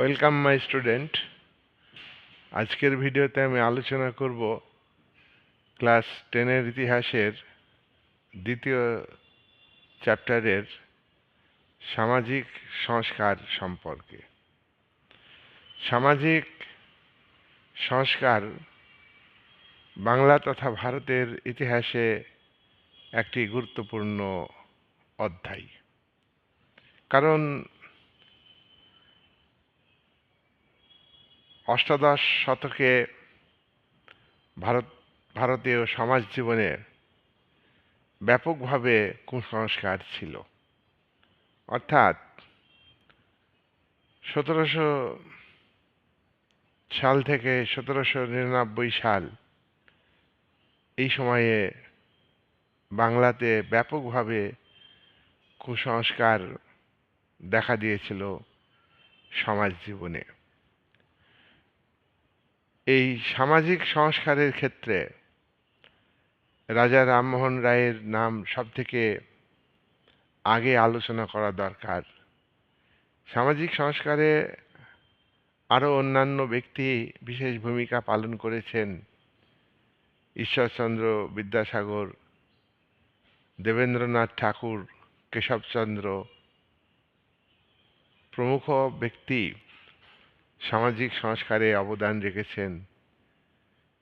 Welcome my student আজকের ভিডিওতে আমি আলোচনা করব ক্লাস টেনের ইতিহাসের দ্বিতীয় চ্যাপ্টারের সামাজিক সংস্কার সম্পর্কে। সামাজিক সংস্কার বাংলা তথা ভারতের ইতিহাসে একটি গুরুত্বপূর্ণ অধ্যায়। কারণ অষ্টাদশ শতকে ভারত, ভারতীয় সমাজ জীবনে ব্যাপকভাবে কুসংস্কার ছিল। অর্থাৎ সতেরোশো সাল থেকে সতেরোশো নিরানব্বই সাল এই সময়ে বাংলাতে ব্যাপকভাবে কুসংস্কার দেখা দিয়েছিল সমাজ জীবনে। এই সামাজিক সংস্কারের ক্ষেত্রে রাজা রামমোহন রায়ের নাম সবথেকে আগে আলোচনা করা দরকার। সামাজিক সংস্কারে আরও অন্যান্য ব্যক্তি বিশেষ ভূমিকা পালন করেছেন। ঈশ্বরচন্দ্র বিদ্যাসাগর, দেবেন্দ্রনাথ ঠাকুর, কেশবচন্দ্র প্রমুখ ব্যক্তি সামাজিক সংস্কারে অবদান রেখেছেন।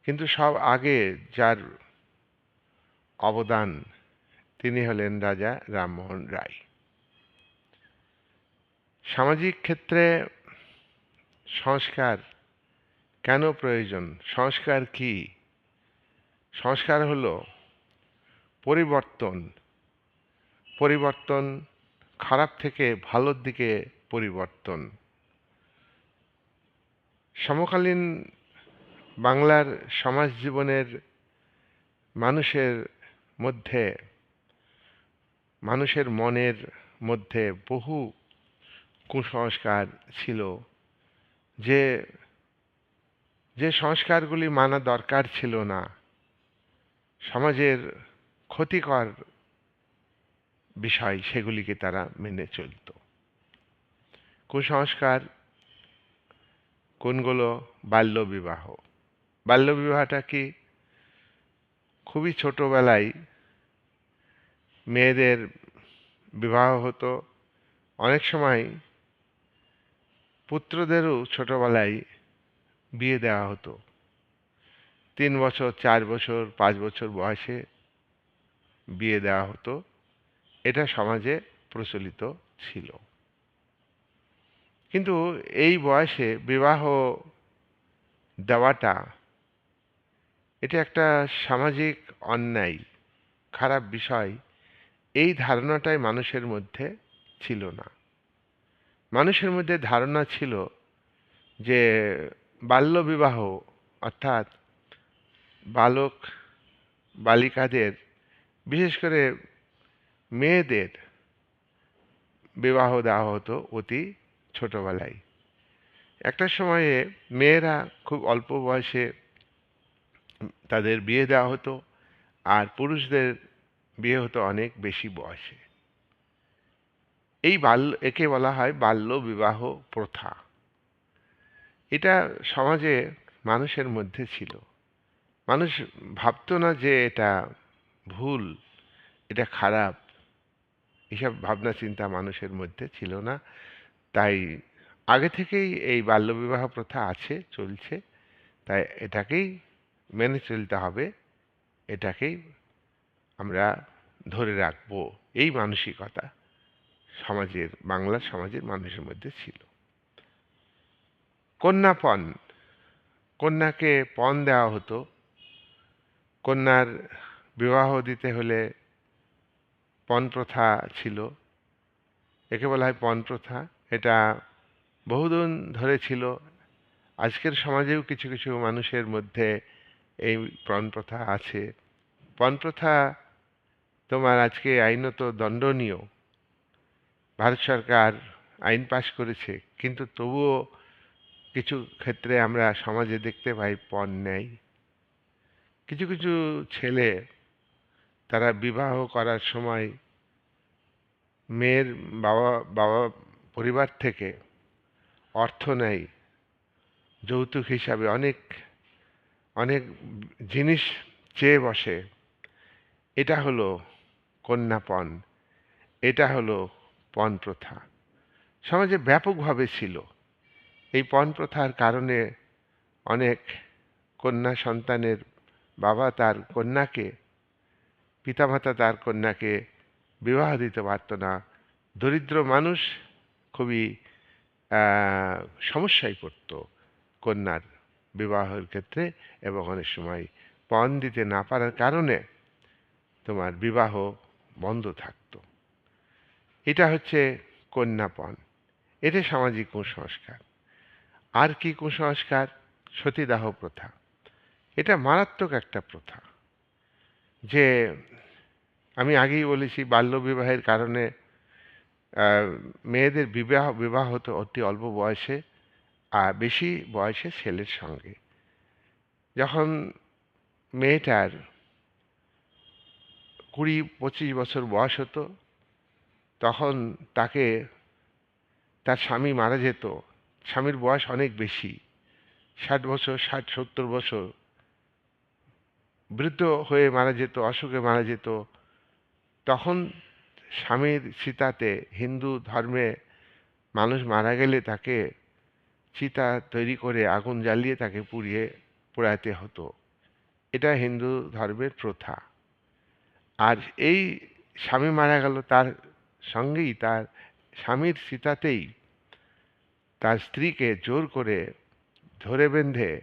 কিন্তু সব আগে যার অবদান তিনি হলেন রাজা রামমোহন রায়। সামাজিক ক্ষেত্রে সংস্কার কেন প্রয়োজন? সংস্কার কি? সংস্কার হল পরিবর্তন। পরিবর্তন খারাপ থেকে ভালোর দিকে পরিবর্তন। সমকালীন বাংলার সমাজ জীবনের মানুষের মধ্যে, মানুষের মনের মধ্যে বহু কুসংস্কার ছিল যে যে সংস্কারগুলি মানা দরকার ছিল না। সমাজের ক্ষতিকর বিষয় সেগুলিকে তারা মেনে চলত। কুসংস্কার কোনগুলো? বাল্যবিবাহ। বাল্যবিবাহটা কি? খুবই ছোটোবেলায় মেয়েদের বিবাহ হতো। অনেক সময় পুত্রদেরও ছোটোবেলায় বিয়ে দেওয়া হতো। তিন বছর, চার বছর, পাঁচ বছর বয়সে বিয়ে দেওয়া হতো। এটা সমাজে প্রচলিত ছিল। কিন্তু এই বয়সে বিবাহ দেওয়াটা, এটা একটা সামাজিক অন্যায়, খারাপ বিষয়, এই ধারণাটাই মানুষের মধ্যে ছিল না। মানুষের মধ্যে ধারণা ছিল যে বাল্যবিবাহ অর্থাৎ বালক বালিকাদের, বিশেষ করে মেয়েদের বিবাহ দেওয়া হতো অতি ছোটবেলায়। একটা সময়ে মেয়েরা খুব অল্প বয়সে তাদের বিয়ে দেওয়া হতো আর পুরুষদের বিয়ে হতো অনেক বেশি বয়সে। এই বাল্য একে বলা হয় বাল্য বিবাহ প্রথা। এটা সমাজে মানুষের মধ্যে ছিল। মানুষ ভাবতো না যে এটা ভুল, এটা খারাপ। এসব ভাবনা চিন্তা মানুষের মধ্যে ছিল না। তাই আগে থেকেই এই বাল্যবিবাহ প্রথা আছে, চলছে। তাই এটাকেই মেনে চলতে হবে। এটাকেই আমরা ধরে রাখব। এই মানসিকতা সমাজের, বাংলা সমাজের মানুষের মধ্যে ছিল। কন্যাপণ কন্যাকে পণ দেওয়া হতো। কন্যার বিবাহ দিতে হলে পণ প্রথা ছিল। একে বলা হয় পণ প্রথা। এটা বহুদিন ধরে ছিল। আজকের সমাজেও কিছু কিছু মানুষের মধ্যে এই পণ প্রথা আছে। পণ প্রথা তোমার আজকে আইনত দণ্ডনীয়। ভারত সরকার আইন পাশ করেছে, কিন্তু তবুও কিছু ক্ষেত্রে আমরা সমাজে দেখতে পাই পণ নেই। কিছু কিছু ছেলে তারা বিবাহ করার সময় মেয়ের বাবা বাবা পরিবার থেকে অর্থ নেয় যৌতুক হিসাবে অনেক অনেক জিনিস চেয়ে বসে। এটা হলো কন্যাপণ এটা হলো পণ প্রথা সমাজে ব্যাপকভাবে ছিল। এই পণ প্রথার কারণে অনেক কন্যা সন্তানের বাবা তার কন্যাকে, পিতামাতা তার কন্যাকে বিবাহ দিতে পারত না। দরিদ্র মানুষ খুবই সমস্যায় পড়ত কন্যার বিবাহের ক্ষেত্রে এবং অনেক সময় পণ দিতে না পারার কারণে তোমার বিবাহ বন্ধ থাকত। এটা হচ্ছে কন্যাপণ এটা সামাজিক কুসংস্কার। আর কি কুসংস্কার? সতীদাহ প্রথা। এটা মারাত্মক একটা প্রথা। যে আমি আগেই বলেছি, বাল্যবিবাহের কারণে মেয়েদের বিবাহ বিবাহ হতো অতি অল্প বয়সে, আর বেশি বয়সে ছেলের সঙ্গে। যখন মেয়েটার কুড়ি পঁচিশ বছর বয়স হতো, তখন তাকে তার স্বামী মারা যেত। স্বামীর বয়স অনেক বেশি, ষাট বছর, ষাট, সত্তর বছর। বৃদ্ধ হয়ে মারা যেত, অসুখে মারা যেত। তখন স্বামীর চিতাতে হিন্দু ধর্মে মানুষ মারা গেলে তাকে চিতা তৈরি করে আগুন জ্বালিয়ে তাকে পুড়িয়ে পোড়াতে হতো। এটা হিন্দু ধর্মের প্রথা। আর এই স্বামী মারা গেল তার সঙ্গেই, তার স্বামীর চিতাতেই তার স্ত্রীকে জোর করে ধরে বেঁধে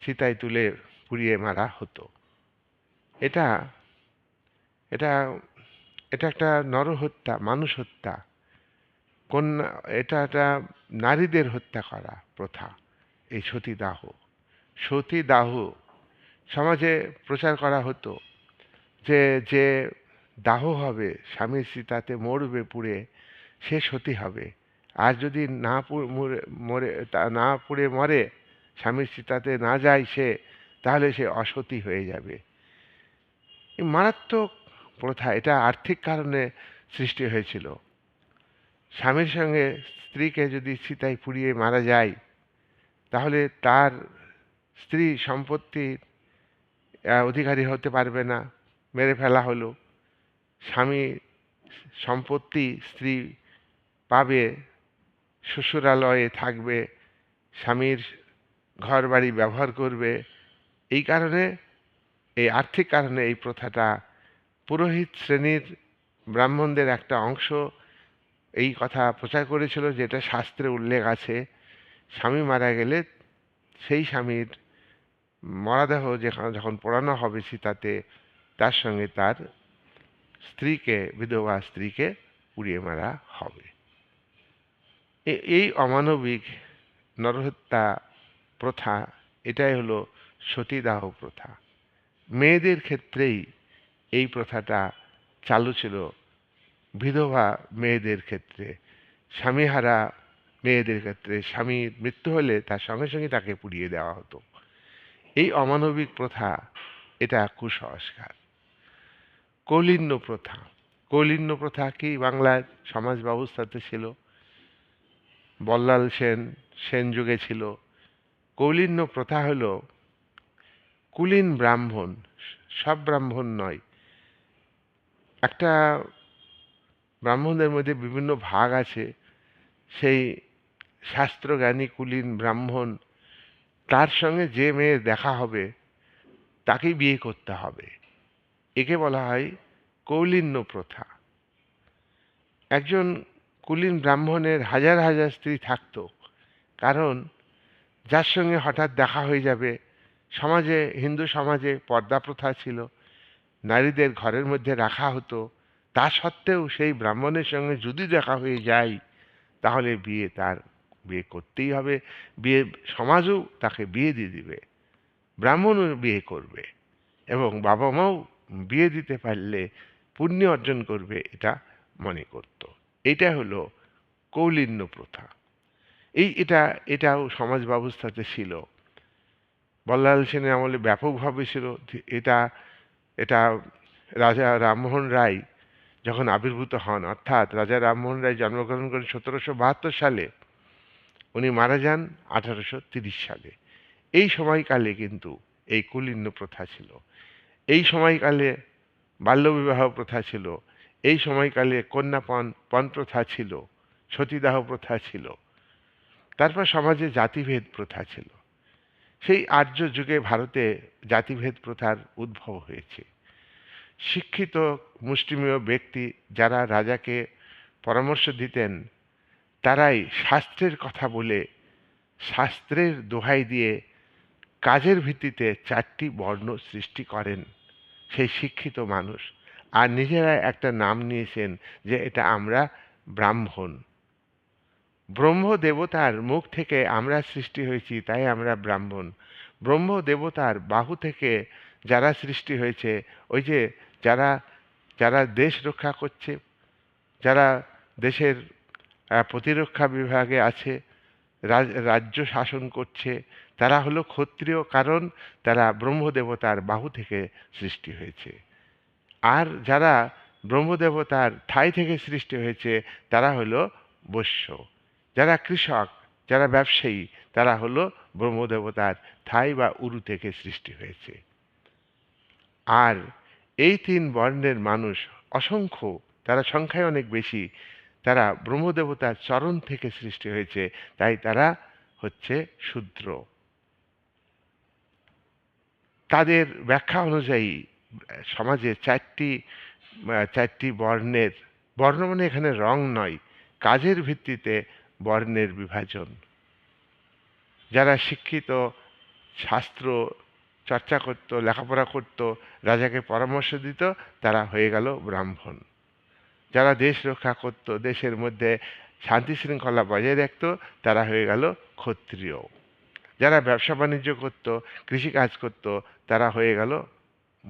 চিতায় তুলে পুড়িয়ে মারা হতো। এটা এটা এটা একটা নরহত্যা, মানুষ হত্যা। কন্যা, এটা একটা নারীদের হত্যা করা প্রথা, এই সতীদাহ। সতীদাহ সমাজে প্রচার করা হতো যে যে দাহ হবে, স্বামী সীতাতে মরবে পুড়ে, সে সতী হবে। আর যদি না মরে তা, না পুড়ে মরে স্বামীর সীতাতে না যায় সে, তাহলে সে অসতী হয়ে যাবে। মারাত্মক প্রথা, এটা আর্থিক কারণে সৃষ্টি হয়েছিল। স্বামীর সঙ্গে স্ত্রীকে যদি সীতায় পুড়িয়ে মারা যায়, তাহলে তার স্ত্রী সম্পত্তির অধিকারী হতে পারবে না, মেরে ফেলা হলো। স্বামী সম্পত্তি স্ত্রী পাবে, শ্বশুরালয়ে থাকবে, স্বামীর ঘর বাড়ি ব্যবহার করবে। এই কারণে, এই আর্থিক কারণে এই প্রথাটা পুরোহিত শ্রেণির ব্রাহ্মণদের একটা অংশ এই কথা প্রচার করেছিল, যেটা শাস্ত্রে উল্লেখ আছে, স্বামী মারা গেলে সেই স্বামীর মরাদেহ যেখানে যখন পোড়ানো হবে সীতাতে তার সঙ্গে তার স্ত্রীকে, বিধবা স্ত্রীকে পুড়িয়ে মারা হবে। এই অমানবিক নরহত্যা প্রথা, এটাই হলো সতীদাহ প্রথা। মেয়েদের ক্ষেত্রেই এই প্রথাটা চালু ছিল বিধবা মেয়েদের ক্ষেত্রে। স্বামীহারা মেয়েদের ক্ষেত্রে স্বামীর মৃত্যু হলে তার সঙ্গে সঙ্গে তাকে পুড়িয়ে দেওয়া হতো। এই অমানবিক প্রথা, এটা কুসংস্কার। কৌলিন্য প্রথা। কৌলিন্য প্রথা কি বাংলার সমাজ ব্যবস্থাতে ছিল? বল্লাল সেন সেন যুগে ছিল। কৌলিন্য প্রথা হল কুলীন ব্রাহ্মণ সব ব্রাহ্মণ নয় একটা ব্রাহ্মণদের মধ্যে বিভিন্ন ভাগ আছে। সেই শাস্ত্রজ্ঞানী কুলীন ব্রাহ্মণ, তার সঙ্গে যে মেয়ে দেখা হবে, তাকেই বিয়ে করতে হবে। একে বলা হয় কৌলিন্য প্রথা। একজন কুলীন ব্রাহ্মণের হাজার হাজার স্ত্রী থাকতো, কারণ যার সঙ্গে হঠাৎ দেখা হয়ে যাবে, সমাজে, হিন্দু সমাজে পর্দা প্রথা ছিল নারীদের ঘরের মধ্যে রাখা হতো। তা সত্ত্বেও সেই ব্রাহ্মণের সঙ্গে যদি দেখা হয়ে যায়, তাহলে বিয়ে তার, বিয়ে করতেই হবে। বিয়ে, সমাজও তাকে বিয়ে দিয়ে দিবে। ব্রাহ্মণও বিয়ে করবে এবং বাবা মাও বিয়ে দিতে পারলে পুণ্য অর্জন করবে এটা মনে করত। এটা হলো কৌলিন্য প্রথা। এই এটা, এটাও সমাজ ব্যবস্থাতে ছিল। বল্লাল সেনের আমলে ব্যাপকভাবে ছিল। এটা এটা রাজা রামমোহন রায় যখন আবির্ভূত হন, অর্থাৎ রাজা রামমোহন রায় জন্মগ্রহণ করেন সতেরোশো বাহাত্তর সালে, উনি মারা যান আঠারোশো তিরিশ সালে। এই সময়কালে কিন্তু এই কুলিন্য প্রথা ছিল। এই সময়কালে বাল্যবিবাহ প্রথা ছিল। এই সময়কালে কন্যাপণ পণ প্রথা ছিল, সতীদাহ প্রথা ছিল। তারপর সমাজে জাতিভেদ প্রথা ছিল। সেই আর্য যুগে ভারতে জাতিভেদ প্রথার উদ্ভব হয়েছে। শিক্ষিত মুষ্টিমেয় ব্যক্তি যারা রাজাকে পরামর্শ দিতেন, তারাই শাস্ত্রের কথা বলে শাস্ত্রের দোহাই দিয়ে কাজের ভিত্তিতে চারটি বর্ণ সৃষ্টি করেন সেই শিক্ষিত মানুষ। আর নিজেরা একটা নাম নিয়েছেন যে এটা আমরা ব্রাহ্মণ। ব্রহ্ম দেবতার মুখ থেকে আমরা সৃষ্টি হয়েছি, তাই আমরা ব্রাহ্মণ। ব্রহ্ম দেবতার বাহু থেকে যারা সৃষ্টি হয়েছে, ওই যে যারা যারা দেশ রক্ষা করছে, যারা দেশের প্রতিরক্ষা বিভাগে আছে, রাজ- রাজ্য শাসন করছে, তারা হলো ক্ষত্রিয় কারণ, তারা ব্রহ্মদেবতার বাহু থেকে সৃষ্টি হয়েছে। আর যারা ব্রহ্মদেবতার ঠাই থেকে সৃষ্টি হয়েছে, তারা হলো বৈশ্য। যারা কৃষক, যারা ব্যবসায়ী, তারা হলো ব্রহ্মদেবতার ঠাই বা উরু থেকে সৃষ্টি হয়েছে। আর এই তিন বর্ণের মানুষ অসংখ্য, তারা সংখ্যায় অনেক বেশি, তারা ব্রহ্মদেবতার চরণ থেকে সৃষ্টি হয়েছে, তাই তারা হচ্ছে শূদ্র। তাদের ব্যাখ্যা অনুযায়ী, সমাজে চারটি চারটি বর্ণের, বর্ণ মানে এখানে রং নয়, কাজের ভিত্তিতে বর্ণের বিভাজন। যারা শিক্ষিত, শাস্ত্র চর্চা করত, লেখাপড়া করত, রাজাকে পরামর্শ দিত, তারা হয়ে গেল ব্রাহ্মণ। যারা দেশ রক্ষা করত, দেশের মধ্যে শান্তি শৃঙ্খলা বজায় রাখত, তারা হয়ে গেল ক্ষত্রিয়। যারা ব্যবসা বাণিজ্য করত, কৃষিকাজ করত, তারা হয়ে গেল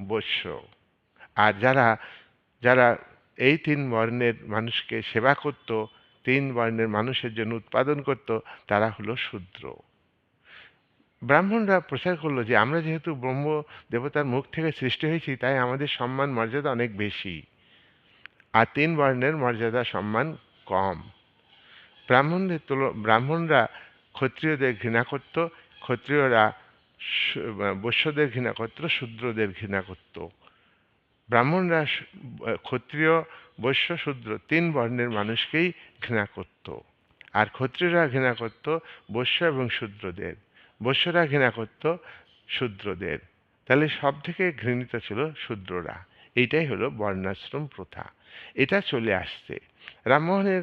বৈশ্য। আর যারা যারা এই তিন বর্ণের মানুষকে সেবা করত তিন বর্ণের মানুষের জন্য উৎপাদন করত, তারা হলো শূদ্র। ব্রাহ্মণরা প্রচার করল যে, আমরা যেহেতু ব্রহ্ম দেবতার মুখ থেকে সৃষ্টি হয়েছি, তাই আমাদের সম্মান মর্যাদা অনেক বেশি। আর তিন বর্ণের মর্যাদা সম্মান কম। ব্রাহ্মণদের তুল, ব্রাহ্মণরা ক্ষত্রিয়দের ঘৃণা করত, ক্ষত্রিয়রা বৈশ্যদের ঘৃণা করত, শূদ্রদের ঘৃণা করত। ব্রাহ্মণরা ক্ষত্রিয় বৈশ্য শূদ্র তিন বর্ণের মানুষকেই ঘৃণা করত। আর ক্ষত্রিয়রা ঘৃণা করত বৈশ্য এবং শূদ্রদের। বৈশ্যরা ঘৃণা করত শূদ্রদের। তাহলে সব থেকে ঘৃণিত ছিল শূদ্ররা। এইটাই হলো বর্ণাশ্রম প্রথা। এটা চলে আসছে। রামমোহনের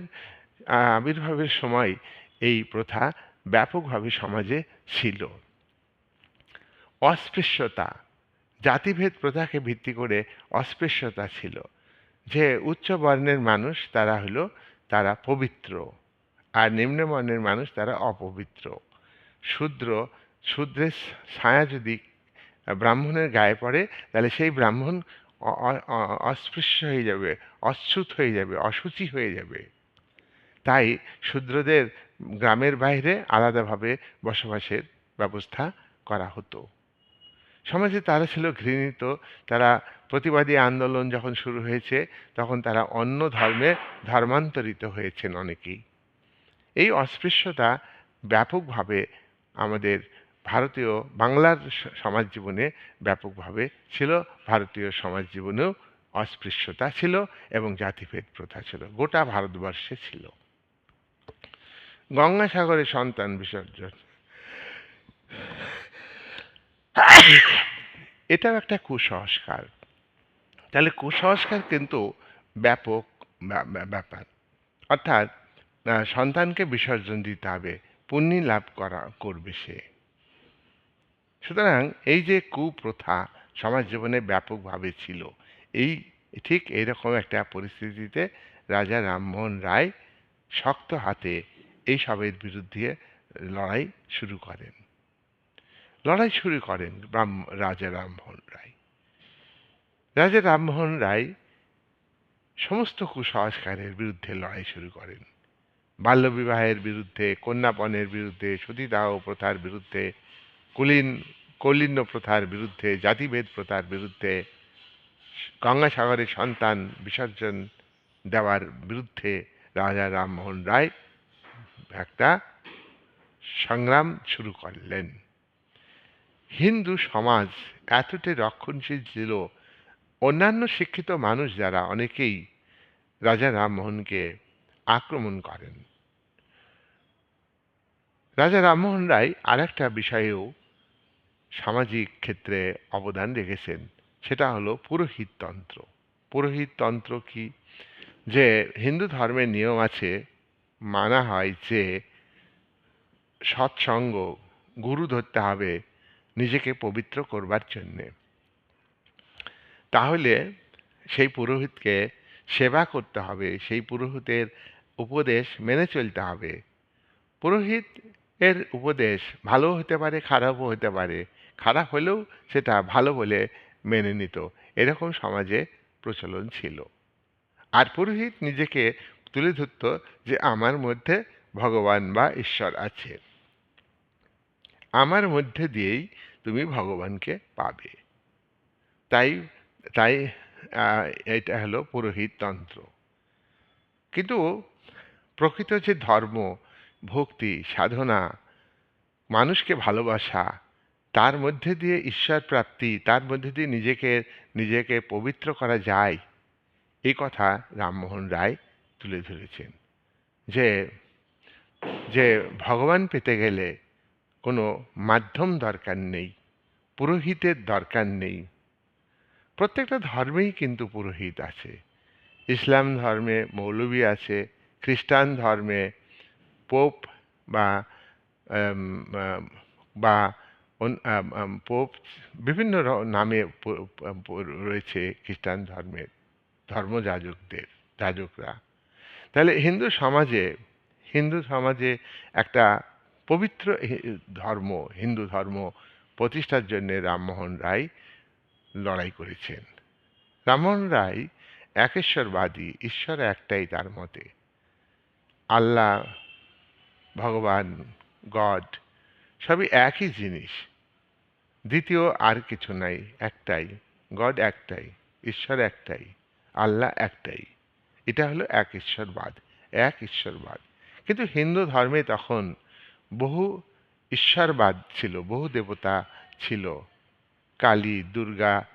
আবির্ভাবের সময় এই প্রথা ব্যাপকভাবে সমাজে ছিল। অস্পৃশ্যতা জাতিভেদ প্রথাকে ভিত্তি করে অস্পৃশ্যতা ছিল। যে উচ্চ বর্ণের মানুষ, তারা হলো, তারা পবিত্র। আর নিম্ন বর্ণের মানুষ, তারা অপবিত্র। শূদ্র, শূদ্রের ছায়া যদি ব্রাহ্মণের গায়ে পড়ে, তাহলে সেই ব্রাহ্মণ অস্পৃশ্য হয়ে যাবে, অচ্ছুত হয়ে যাবে অসুচি হয়ে যাবে। তাই শূদ্রদের গ্রামের বাইরে আলাদাভাবে বসবাসের ব্যবস্থা করা হতো। সমাজে তারা ছিল ঘৃণিত, তারা প্রতিবাদী আন্দোলন যখন শুরু হয়েছে, তখন তারা অন্য ধর্মে ধর্মান্তরিত হয়েছেন অনেকেই। এই অস্পৃশ্যতা ব্যাপকভাবে আমাদের ভারতীয় বাংলার সমাজ জীবনে ব্যাপকভাবে ছিল, ভারতীয় সমাজ জীবনেও অস্পৃশ্যতা ছিল এবং জাতিভেদ প্রথা ছিল, গোটা ভারতবর্ষে ছিল। গঙ্গাসাগরে সন্তান বিসর্জন। এটাও একটা কুসংস্কার। তাহলে কুসংস্কার কিন্তু ব্যাপক ব্যা- ব্যা- ব্যাপার। অর্থাৎ সন্তানকে বিসর্জন দিতে হবে, পুণ্যি লাভ করা, করবে সে। সুতরাং এই যে কুপ্রথা সমাজ জীবনে ব্যাপকভাবে ছিল, এই, ঠিক এইরকম একটা পরিস্থিতিতে রাজা রামমোহন রায় শক্ত হাতে এই সবের বিরুদ্ধে লড়াই শুরু করেন। লড়াই শুরু করেন ব্রাহ্ম, রাজা রামমোহন রায়। রাজা রামমোহন রায় সমস্ত কুসংস্কারের বিরুদ্ধে লড়াই শুরু করেন। বাল্যবিবাহের বিরুদ্ধে, কন্যাপণের বিরুদ্ধে, সতীদাহ প্রথার বিরুদ্ধে, কুলীন কৌলিন্য প্রথার বিরুদ্ধে, জাতিভেদ প্রথার বিরুদ্ধে গঙ্গাসাগরের সন্তান বিসর্জন দেওয়ার বিরুদ্ধে রাজা রামমোহন রায় একটা সংগ্রাম শুরু করলেন। হিন্দু সমাজ এতটাই রক্ষণশীল ছিল। অন্যান্য শিক্ষিত মানুষ যারা, অনেকেই রাজা রামমোহনকে আক্রমণ করেন। রাজা রামমোহন রায় আরেকটা বিষয়েও সামাজিক ক্ষেত্রে অবদান রেখেছেন, সেটা হলো পুরোহিততন্ত্র। পুরোহিততন্ত্র কি? যে হিন্দু ধর্মের নিয়ম আছে, মানা হয় যে সৎসঙ্গ গুরু ধরতে হবে নিজেকে পবিত্র করবার জন্যে। তাহলে সেই পুরোহিতকে সেবা করতে হবে, সেই পুরোহিতের উপদেশ মেনে চলতে হবে। পুরোহিত এর উপদেশ ভালো হতে পারে, খারাপও হতে পারে। খারাপ হলেও সেটা ভালো বলে মেনে নিত। এরকম সমাজে প্রচলন ছিল। আর পুরোহিত নিজেকে তুলে ধরত যে আমার মধ্যে ভগবান বা ঈশ্বর আছে। আমার মধ্যে দিয়েই তুমি ভগবানকে পাবে। তাই তাই এটা হলো পুরোহিততন্ত্র কিন্তু প্রকৃত যে ধর্ম, ভক্তি, সাধনা, মানুষকে ভালোবাসা, তার মধ্যে দিয়ে ঈশ্বর প্রাপ্তি, তার মধ্যে দিয়ে নিজেকে নিজেকে পবিত্র করা যায়, এই কথা রামমোহন রায় তুলে ধরেছেন। যে যে ভগবান পেতে গেলে কোনো মাধ্যম দরকার নেই, পুরোহিতের দরকার নেই। প্রত্যেকটা ধর্মেই কিন্তু পুরোহিত আছে। ইসলাম ধর্মে মৌলবী আছে, খ্রিস্টান ধর্মে পোপ বা বা পোপ বিভিন্ন নামে রয়েছে খ্রিস্টান ধর্মের ধর্মযাজকদের, যাজকরা। তাহলে হিন্দু সমাজে হিন্দু সমাজে একটা পবিত্র ধর্ম, হিন্দু ধর্ম প্রতিষ্ঠার জন্যে রামমোহন রায় লড়াই করেছেন। রামমোহন রায় একেশ্বরবাদী, ঈশ্বর একটাই তার মতে। আল্লাহ, ভগবান, গড সবই একই জিনিস। দ্বিতীয় আর কিছু নাই, একটাই। গড একটাই, ঈশ্বর একটাই, আল্লাহ একটাই। এটা হলো এক ঈশ্বরবাদ এক ঈশ্বরবাদ। কিন্তু হিন্দু ধর্মে তখন বহু ঈশ্বরবাদ ছিল বহু দেবতা ছিল। কালী দুর্গা